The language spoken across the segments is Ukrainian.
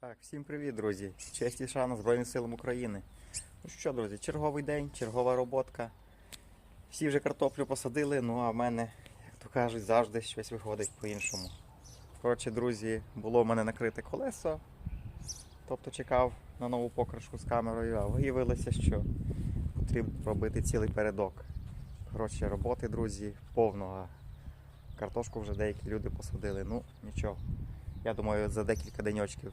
Так, всім привіт, друзі! Честь і шана Збройним силам України. Ну що, друзі, черговий день, чергова роботка. Всі вже картоплю посадили, ну а в мене, як то кажуть, завжди щось виходить по-іншому. Коротше, друзі, було в мене накрите колесо, тобто чекав на нову покришку з камерою, а виявилося, що потрібно робити цілий передок. Коротше, роботи, друзі, повного. Картошку вже деякі люди посадили. Ну, нічого. Я думаю, за декілька деньочків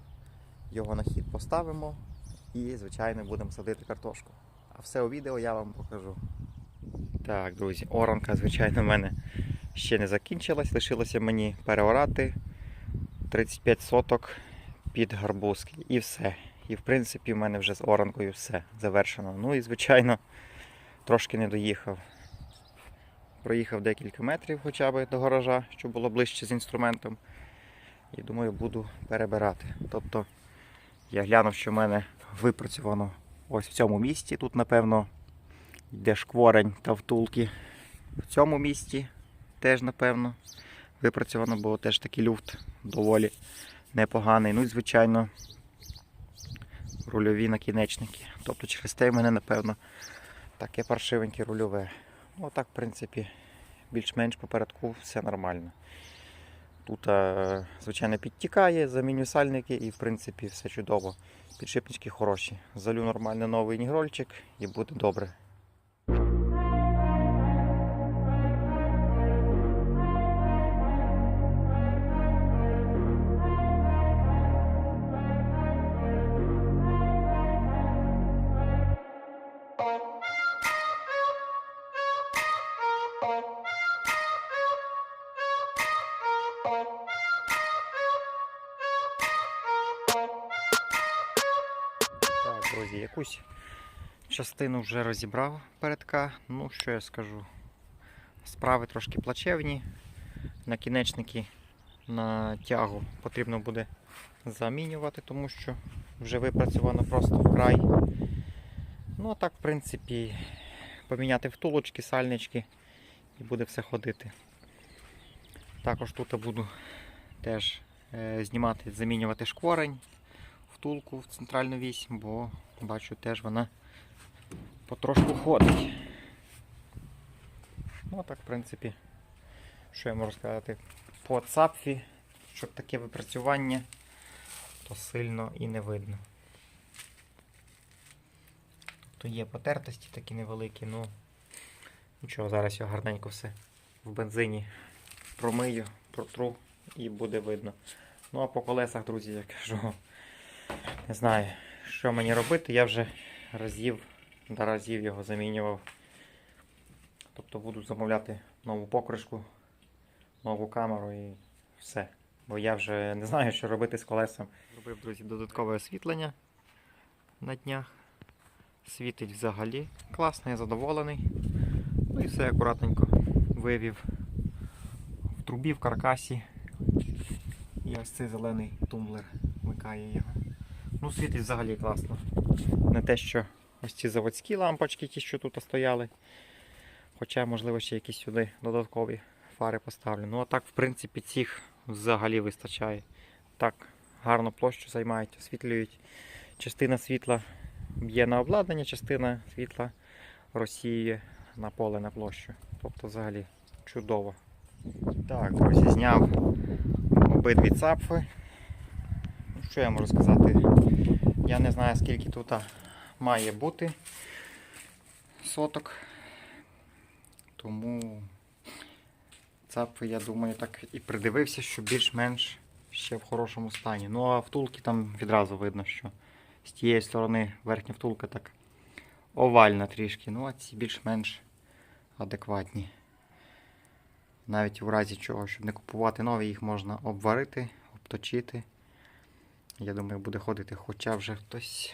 його на хід поставимо і, звичайно, будемо садити картошку. А все у відео я вам покажу. Так, друзі, оранка, звичайно, в мене ще не закінчилась. Лишилося мені переорати 35 соток під гарбузки. І все. І в принципі в мене вже з оранкою все завершено. Ну і, звичайно, трошки не доїхав. Проїхав декілька метрів хоча б до гаража, щоб було ближче з інструментом. І думаю, буду перебирати. Тобто я глянув, що в мене випрацьовано ось в цьому місці. Тут, напевно, йде шкворень та втулки. В цьому місці теж, напевно, випрацьовано, бо теж такий люфт доволі непоганий. Ну і, звичайно, рульові накінечники. Тобто через те в мене, напевно, таке паршивеньке рульове. Отак, в принципі, більш-менш попередку все нормально. Тут, е, звичайно, підтікає, заміню сальники і, в принципі, все чудово. Підшипнички хороші. Залю нормально новий нігрольчик і буде добре. Якусь частину вже розібрав передка. Ну, що я скажу? Справи трошки плачевні. Накінечники на тягу потрібно буде замінювати, тому що вже випрацьовано просто вкрай. Ну, а так, в принципі, поміняти втулочки, сальнички і буде все ходити. Також тут буду теж е, знімати, замінювати шкворень втулку в центральну вісь, бо бачу теж вона потрошку ходить. Ну, так, в принципі, що я можу сказати, по цапфі, щоб таке випрацювання, то сильно і не видно. Тобто є потертості такі невеликі, ну нічого, зараз я гарненько все в бензині промию, протру і буде видно. Ну а по колесах, друзі, я кажу, не знаю, що мені робити. Я вже разів до разів його замінював. Тобто буду замовляти нову покришку, нову камеру і все. Бо я вже не знаю, що робити з колесом. Зробив, друзі, додаткове освітлення на днях. Світить взагалі класно, я задоволений. Ну і все акуратненько вивів в трубі, в каркасі. І ось цей зелений тумблер вмикає його. Ну, світить взагалі класно. Не те, що ось ці заводські лампочки, ті, що тут стояли. Хоча, можливо, ще якісь сюди додаткові фари поставлю. Ну, а так, в принципі, цих взагалі вистачає. Так, гарно площу займають, освітлюють. Частина світла б'є на обладнання, частина світла розсіює на поле на площу. Тобто взагалі чудово. Так, друзі, зняв обидві цапфи. Що я можу сказати? Я не знаю, скільки тут має бути соток. Тому цапфи, я думаю, так і придивився, що більш-менш ще в хорошому стані. Ну а втулки там відразу видно, що з тієї сторони верхня втулка так овальна трішки. Ну а ці більш-менш адекватні. Навіть у разі чого, щоб не купувати нові, їх можна обварити, обточити. Я думаю, буде ходити, хоча вже хтось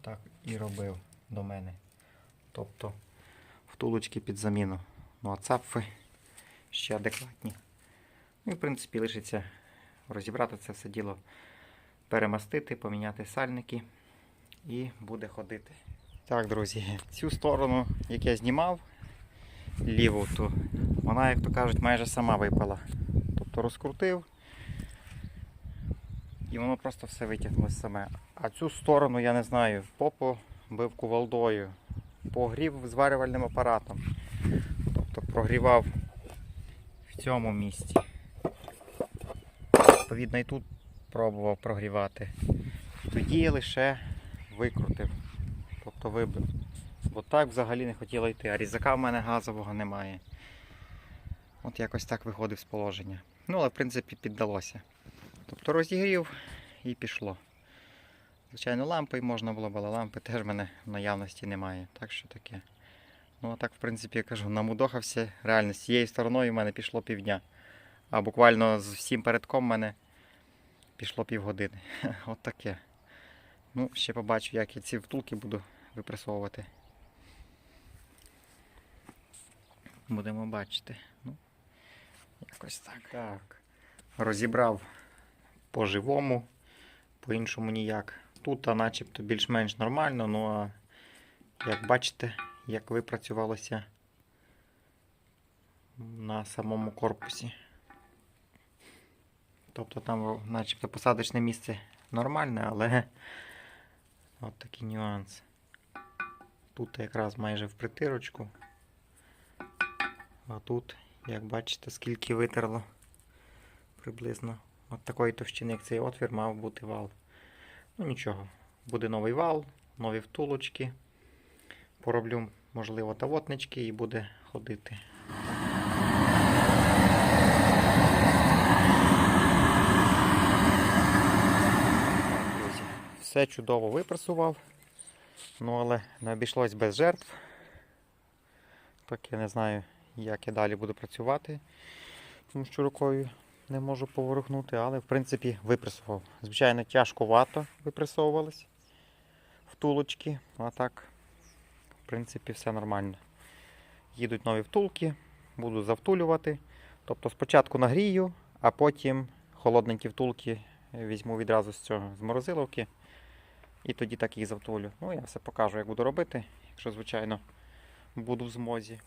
так і робив до мене. Тобто втулочки під заміну. Ну а цапфи ще адекватні. Ну і в принципі лишиться розібрати це все діло, перемастити, поміняти сальники і буде ходити. Так, друзі, цю сторону, як я знімав, ліву, то вона, як то кажуть, майже сама випала. Тобто розкрутив і воно просто все витягнулося саме. А цю сторону я не знаю. Попо бив кувалдою, погрів зварювальним апаратом. Тобто прогрівав в цьому місці. Відповідно, і тут пробував прогрівати. Тоді я лише викрутив, тобто вибив. Бо так взагалі не хотіло йти, а різака в мене газового немає. От якось так виходив з положення. Ну, але в принципі піддалося. Тобто розігрів і пішло. Звичайно, лампи можна було, але лампи теж в мене в наявності немає. Так що таке. Ну а так, в принципі, я кажу, намудохався. Реально, з цією стороною в мене пішло півдня. А буквально з всім передком в мене пішло півгодини. От таке. Ну, ще побачу, як я ці втулки буду випресовувати. Будемо бачити. Ну, якось так. Так. Розібрав по-живому, по-іншому ніяк. Тут начебто більш-менш нормально, ну а як бачите, як випрацювалося на самому корпусі. Тобто там начебто посадочне місце нормальне, але от такий нюанс. Тут якраз майже в притирочку. А тут, як бачите, скільки витерло приблизно. От такої товщини, як цей отвір, мав бути вал. Ну нічого, буде новий вал, нові втулочки. Пороблю, можливо, тавотнички і буде ходити. Все чудово випрасував. Ну, але не обійшлось без жертв. Так я не знаю, як я далі буду працювати, тому що рукою не можу поворухнути, але в принципі випресував. Звичайно, тяжковато випресовувались втулочки, а так, в принципі, все нормально. Їдуть нові втулки, буду завтулювати. Тобто спочатку нагрію, а потім холодненькі втулки візьму відразу з цього з морозиловки. І тоді так їх завтулю. Ну, я все покажу, як буду робити, якщо, звичайно, буду в змозі.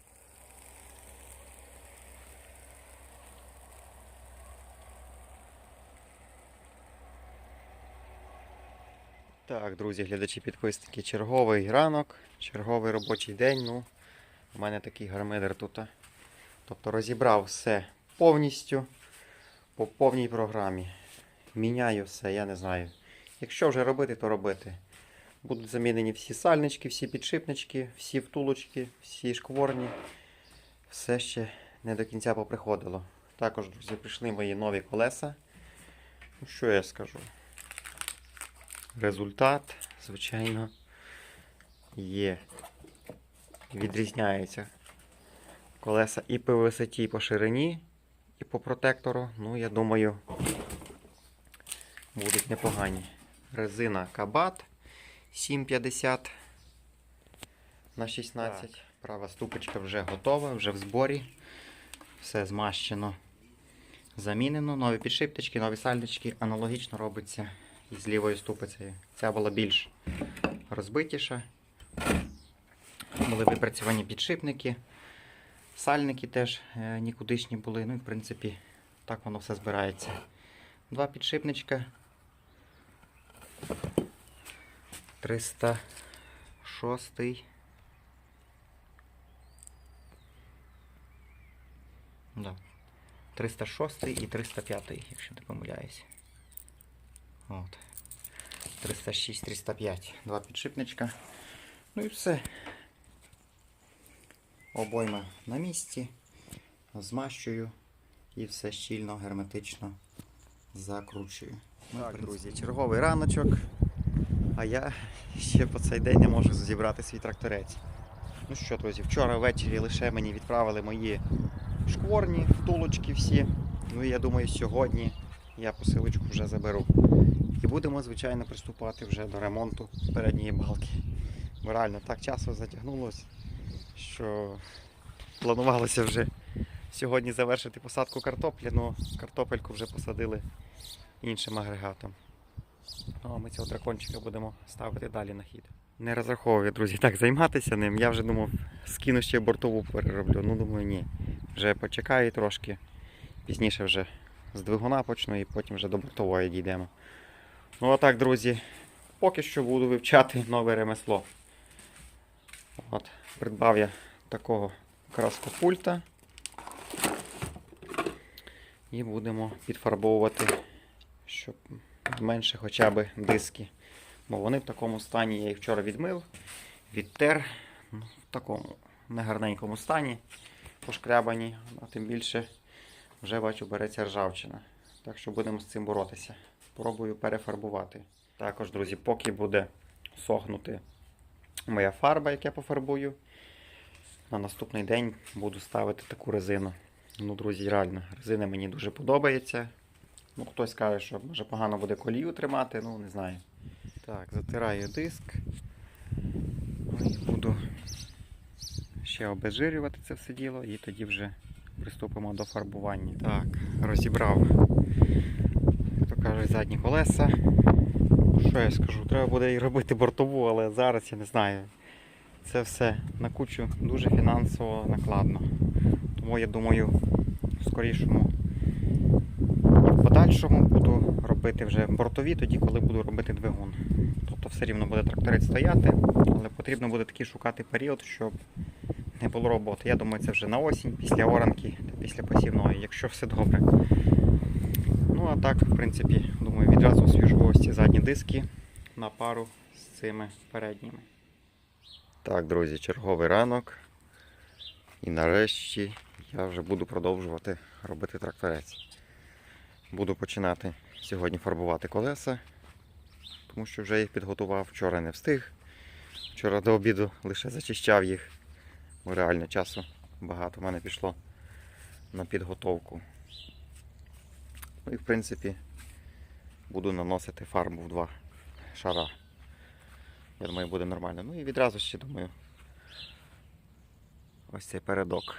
Так, друзі, глядачі підписники, черговий ранок, черговий робочий день. Ну, у мене такий гармидер тут. Тобто розібрав все повністю по повній програмі. Міняю все, я не знаю. Якщо вже робити, то робити. Будуть замінені всі сальнички, всі підшипнички, всі втулочки, всі шкворні. Все ще не до кінця поприходило. Також, друзі, прийшли мої нові колеса. Ну, що я скажу? Результат, звичайно, є. Відрізняється. Колеса і по висоті, і по ширині, і по протектору. Ну, я думаю, будуть непогані. Резина Кабат 750 на 16. Права ступочка вже готова, вже в зборі. Все змащено, замінено. Нові підшипточки, нові сальнички. Аналогічно робиться з лівою ступицею. Ця була більш розбитіша. Були випрацьовані підшипники. Сальники теж е, нікудишні були. Ну і в принципі так воно все збирається. Два підшипничка. 306. Да. 306 і 305, якщо не помиляюсь. От. 306, 305. Два підшипничка. Ну і все. Обойма на місці. Змащую і все щільно, герметично закручую. Ну, так, друзі, черговий раночок. А я ще по цей день не можу зібрати свій тракторець. Ну що, друзі, вчора ввечері лише мені відправили мої шкворні, втулочки всі. Ну і я думаю, сьогодні я посилочку вже заберу. Будемо, звичайно, приступати вже до ремонту передньої балки. Бо реально так часу затягнулося, що планувалося вже сьогодні завершити посадку картоплі, але картопельку вже посадили іншим агрегатом. Ну, а ми цього дракончика будемо ставити далі на хід. Не розраховую, друзі, так займатися ним. Я вже думав, скину ще бортову перероблю. Ну, думаю, ні. Вже почекаю трошки. Пізніше вже з двигуна почну і потім вже до бортової дійдемо. Ну а так, друзі, поки що буду вивчати нове ремесло. От, придбав я такого краскопульта. І будемо підфарбовувати, щоб менше хоча б диски. Бо вони в такому стані, я їх вчора відмив, відтер. Ну, в такому негарненькому стані, пошкрябані, а тим більше вже бачу береться ржавчина. Так що будемо з цим боротися. Пробую перефарбувати. Також, друзі, поки буде сохнути моя фарба, яку я пофарбую, на наступний день буду ставити таку резину. Ну, друзі, реально, резина мені дуже подобається. Ну, хтось каже, що може погано буде колію тримати, ну не знаю. Так, затираю диск. Ну, і буду ще обезжирювати це все діло і тоді вже приступимо до фарбування. Так, розібрав, як задні колеса. Що я скажу? Треба буде і робити бортову, але зараз я не знаю. Це все на кучу дуже фінансово накладно. Тому я думаю, в скорішому і в подальшому буду робити вже бортові, тоді, коли буду робити двигун. Тобто все рівно буде тракторець стояти, але потрібно буде такий шукати період, щоб не було роботи. Я думаю, це вже на осінь, після оранки та після посівної, якщо все добре. Ну а так, в принципі, думаю, відразу освіжу ось ці задні диски на пару з цими передніми. Так, друзі, черговий ранок. І нарешті я вже буду продовжувати робити тракторець. Буду починати сьогодні фарбувати колеса, тому що вже їх підготував. Вчора не встиг. Вчора до обіду лише зачищав їх. Бо реально часу багато в мене пішло на підготовку. Ну і в принципі буду наносити фарбу в два шара. Я думаю, буде нормально. Ну і відразу ще думаю. Ось цей передок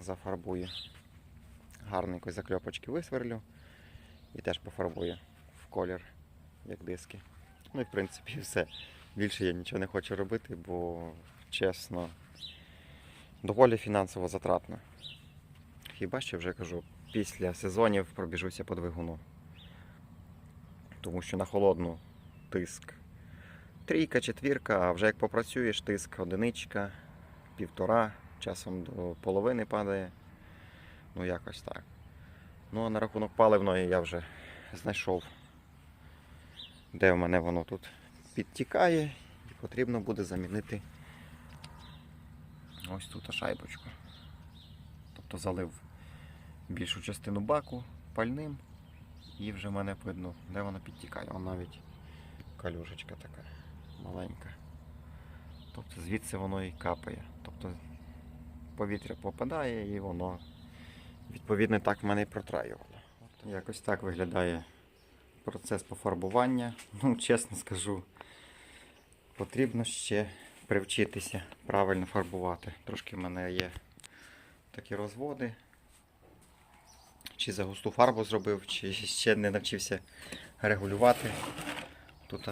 зафарбую. Гарненько закльопочки висверлю і теж пофарбую в колір, як диски. Ну і в принципі все. Більше я нічого не хочу робити, бо чесно, доволі фінансово затратно. Хіба що вже кажу, після сезонів пробіжуся по двигуну. Тому що на холодну тиск трійка, четвірка, а вже як попрацюєш, тиск одиничка, півтора, часом до половини падає. Ну якось так. Ну а на рахунок паливної я вже знайшов, де в мене воно тут підтікає і потрібно буде замінити ось тут шайбочку. Тобто залив більшу частину баку пальним і вже мене видно, де воно підтікає. Вон навіть калюшечка така маленька. Тобто звідси воно і капає. Тобто повітря попадає і воно відповідно так мене і протраювало. Якось так виглядає процес пофарбування. Ну, чесно скажу, потрібно ще привчитися правильно фарбувати. Трошки в мене є такі розводи. Чи за густу фарбу зробив, чи ще не навчився регулювати. Тут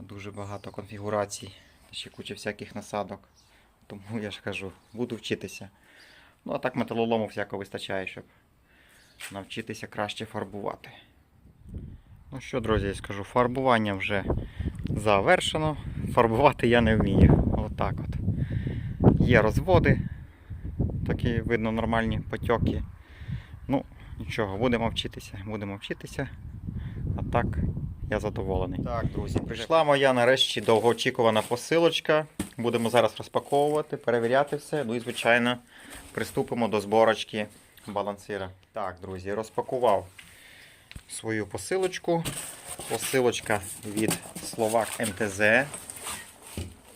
дуже багато конфігурацій, ще куча всяких насадок. Тому я ж кажу, буду вчитися. Ну а так металолому всякого вистачає, щоб навчитися краще фарбувати. Ну що, друзі, я скажу, фарбування вже завершено. Фарбувати я не вмію. Отак от. Є розводи, такі видно нормальні потьоки. Ну, нічого, будемо вчитися, будемо вчитися. А так, я задоволений. Так, друзі, прийшла моя нарешті довгоочікувана посилочка. Будемо зараз розпаковувати, перевіряти все. Ну і, звичайно, приступимо до зборочки балансира. Так, друзі, розпакував свою посилочку. Посилочка від Словак МТЗ.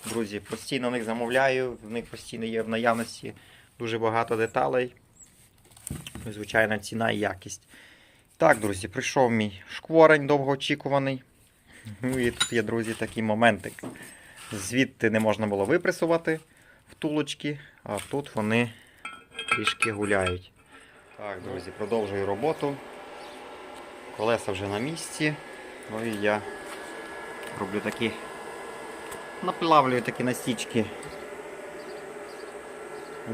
Друзі, постійно в них замовляю, в них постійно є в наявності дуже багато деталей. Ну, Звичайно, ціна і якість. Так, друзі, прийшов мій шкворень довгоочікуваний. Ну і тут є, друзі, такий моментик. Звідти не можна було випресувати втулочки, а тут вони трішки гуляють. Так, друзі, продовжую роботу. Колеса вже на місці. Ну і я роблю такі, наплавлюю такі настічки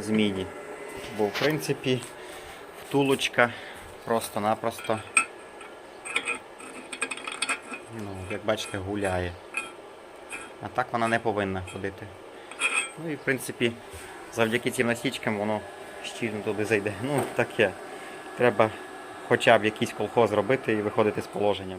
з міді. Бо в принципі втулочка просто-напросто Ну, як бачите, гуляє. А так вона не повинна ходити. Ну і в принципі, завдяки цим насічкам воно щільно туди зайде. Ну, таке. Треба хоча б якийсь колхоз робити і виходити з положенням.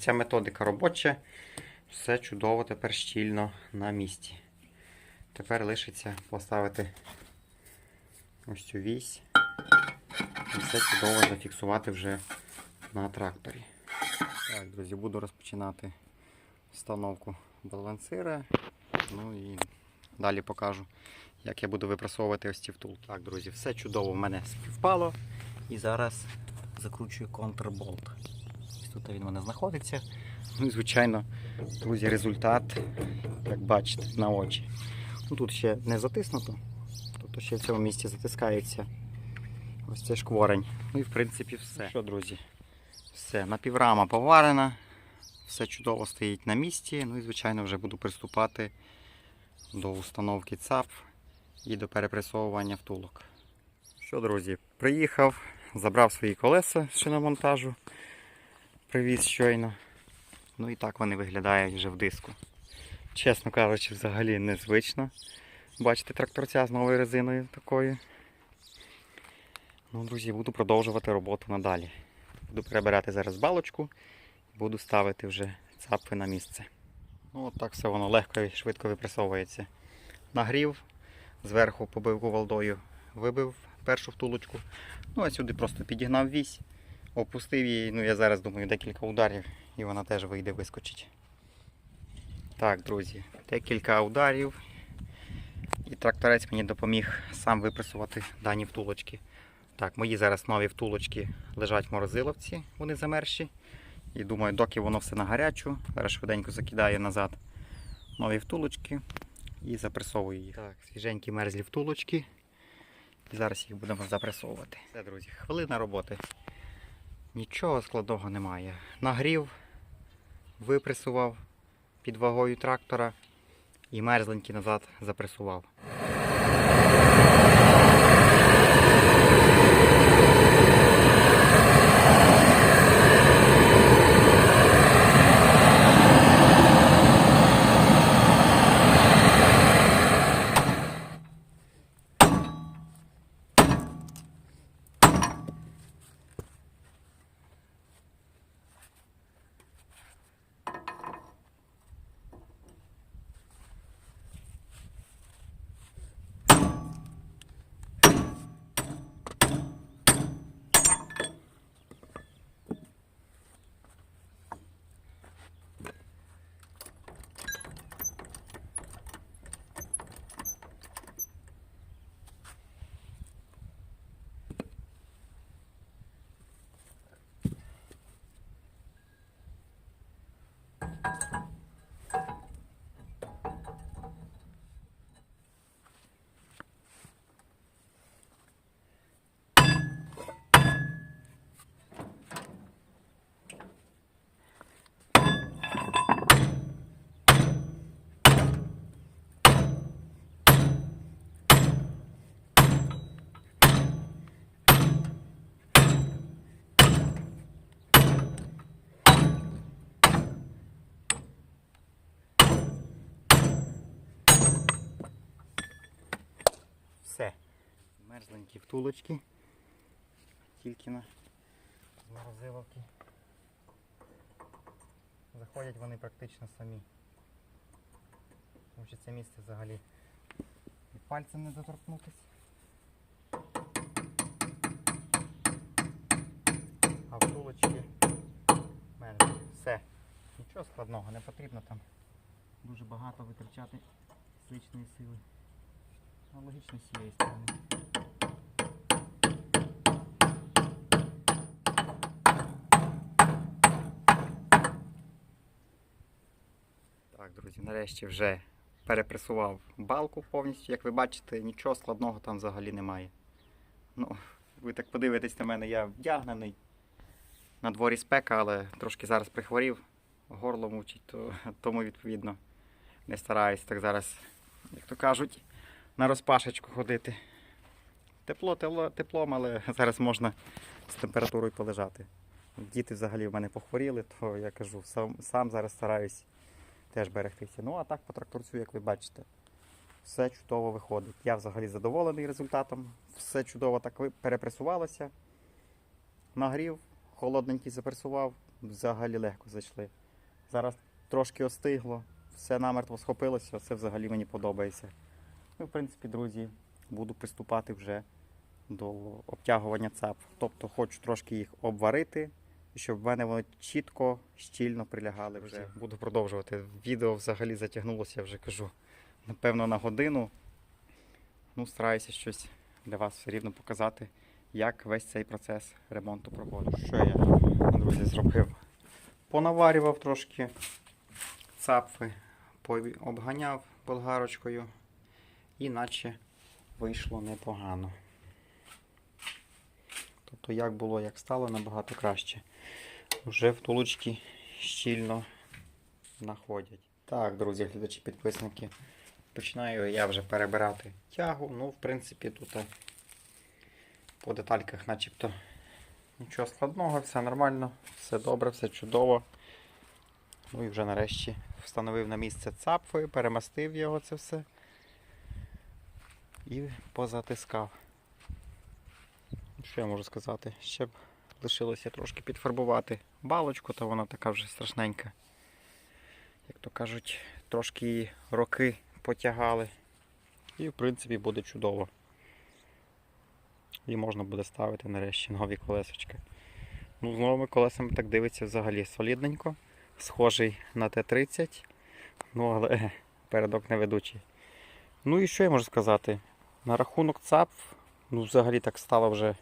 Ця методика робоча. Все чудово тепер щільно на місці. Тепер лишиться поставити ось цю вісь і все чудово зафіксувати вже на тракторі. Так, друзі, буду розпочинати встановку балансира. Ну і далі покажу, як я буду випрасовувати ось ці втулки. Так, друзі, все чудово в мене співпало. І зараз закручую контрболт. Тут він у мене знаходиться. Ну і звичайно, друзі, результат, як бачите, на очі. Ну, тут ще не затиснуто, тобто ще в цьому місці затискається ось цей шкворень. Ну і в принципі все. Що, друзі, все, напіврама поварена, все чудово стоїть на місці. Ну і звичайно вже буду приступати до установки ЦАП і до перепресовування втулок. Що, друзі, приїхав, забрав свої колеса з шиномонтажу, привіз щойно. Ну і так вони виглядають вже в диску. Чесно кажучи, взагалі незвично. Бачите тракторця з новою резиною такою. Ну, друзі, буду продовжувати роботу надалі. Буду перебирати зараз балочку буду ставити вже цапки на місце. Ну, от так все воно легко і швидко випресовується. Нагрів, зверху побив кувалдою, вибив першу втулочку. Ну, а сюди просто підігнав вісь, опустив її. Ну, я зараз думаю, декілька ударів і вона теж вийде, вискочить. Так, друзі, декілька ударів. І тракторець мені допоміг сам випресувати дані втулочки. Так, мої зараз нові втулочки лежать в морозиловці, вони замерші. І думаю, доки воно все на гарячу, зараз швиденько закидаю назад нові втулочки і запресовую їх. Так, свіженькі мерзлі втулочки. І зараз їх будемо запресовувати. Все, друзі, хвилина роботи. Нічого складного немає. Нагрів, випресував під вагою трактора і мерзленький назад запресував. Мерзленькі втулочки. Тільки на морозиловки. Заходять вони практично самі. Тому що це місце взагалі і пальцем не доторкнутися. А втулочки в все. Нічого складного, не потрібно там дуже багато витрачати фізичної сили. Аналогічно з цієї сторони. Так, друзі, нарешті вже перепресував балку повністю. Як ви бачите, нічого складного там взагалі немає. Ну, ви так подивитесь на мене, я вдягнений. На дворі спека, але трошки зараз прихворів, горло мучить, то, тому відповідно не стараюсь так зараз, як то кажуть, на розпашечку ходити. Тепло, тепло теплом, але зараз можна з температурою полежати. Діти взагалі в мене похворіли, то я кажу, сам, сам зараз стараюсь теж берегтися. Ну а так по тракторцю, як ви бачите, все чудово виходить. Я взагалі задоволений результатом. Все чудово так перепресувалося. Нагрів, холодненький запресував, взагалі легко зайшли. Зараз трошки остигло, все намертво схопилося, це взагалі мені подобається. Ну, в принципі, друзі, буду приступати вже до обтягування цап. Тобто хочу трошки їх обварити, щоб в мене вони чітко, щільно прилягали вже. Буду продовжувати. Відео взагалі затягнулося, я вже кажу, напевно, на годину. Ну, стараюся щось для вас все рівно показати, як весь цей процес ремонту проходить. Що я, друзі, зробив? Понаварював трошки цапфи, обганяв болгарочкою, і наче вийшло непогано. Тобто як було, як стало, набагато краще. Вже втулочки щільно находять. Так, друзі, глядачі, підписники. Починаю я вже перебирати тягу. Ну, в принципі, тут по детальках начебто нічого складного, все нормально, все добре, все чудово. Ну і вже нарешті встановив на місце цапфи, перемастив його це все і позатискав. Що я можу сказати? Ще б лишилося трошки підфарбувати балочку, то вона така вже страшненька. Як то кажуть, трошки її роки потягали. І в принципі буде чудово. І можна буде ставити нарешті нові колесочки. Ну, з новими колесами так дивиться взагалі солідненько. Схожий на Т-30. Ну, але передок не ведучий. Ну і що я можу сказати? На рахунок ЦАП, ну взагалі так стало вже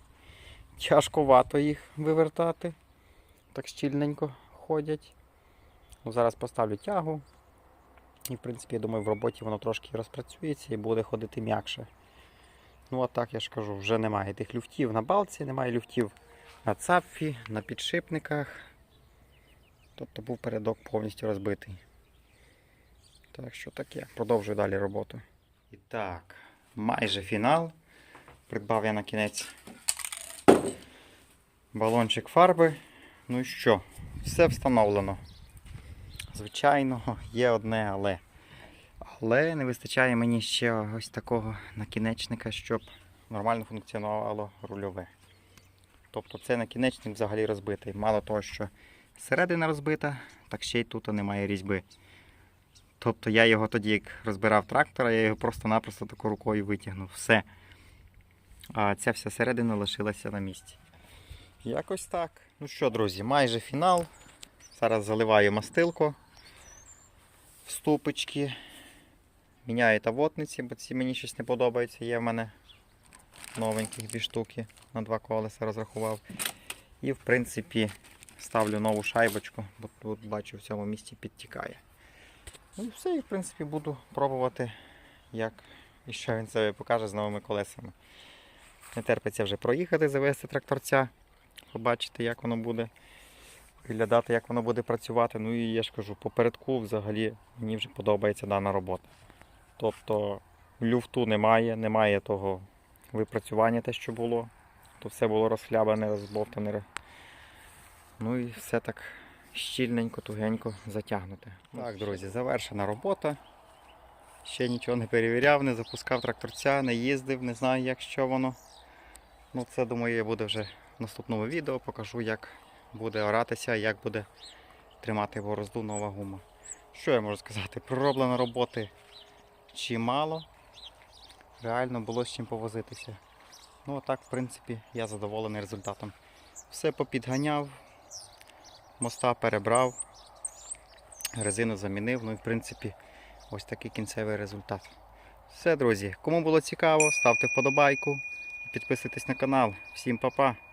тяжковато їх вивертати. Так щільненько ходять. Ну, зараз поставлю тягу. І, в принципі, я думаю, в роботі воно трошки розпрацюється і буде ходити м'якше. Ну, а так я ж кажу, вже немає тих люфтів на балці, немає люфтів на цапфі, на підшипниках. Тобто був передок повністю розбитий. Так що таке. Продовжую далі роботу. І так, майже фінал. Придбав я на кінець балончик фарби. Ну і що? Все встановлено. Звичайно, є одне але. Але не вистачає мені ще ось такого накінечника, щоб нормально функціонувало рульове. Тобто цей накінечник взагалі розбитий. Мало того, що середина розбита, так ще й тут немає різьби. Тобто я його тоді, як розбирав трактора, я його просто-напросто таку рукою витягнув. Все. А ця вся середина лишилася на місці. Якось так. Ну що, друзі, майже фінал. Зараз заливаю мастилку в ступочки. Міняю тавотниці, бо ці мені щось не подобається. Є в мене новеньких дві штуки на два колеса розрахував. І в принципі ставлю нову шайбочку, бо тут бачу в цьому місці підтікає. Ну і все, і в принципі буду пробувати, як і що він себе покаже з новими колесами. Не терпиться вже проїхати, завести тракторця, побачити, як воно буде виглядати, як воно буде працювати. Ну і я ж кажу, попередку взагалі мені вже подобається дана робота. Тобто люфту немає, немає того випрацювання, те, що було. То все було розхлябане, розбовтане. Ну і все так щільненько, тугенько затягнуте. Так, друзі, завершена робота. Ще нічого не перевіряв, не запускав тракторця, не їздив, не знаю, як що воно. Ну, це, думаю, буде вже наступному відео. Покажу, як буде оратися, як буде тримати борозду нова гума. Що я можу сказати? Пророблено роботи чимало. реально було з чим повозитися. Ну, а так, в принципі, я задоволений результатом. Все попідганяв, моста перебрав, резину замінив. Ну і в принципі, ось такий кінцевий результат. Все, друзі, кому було цікаво, ставте вподобайку, підписуйтесь на канал. Всім па-па!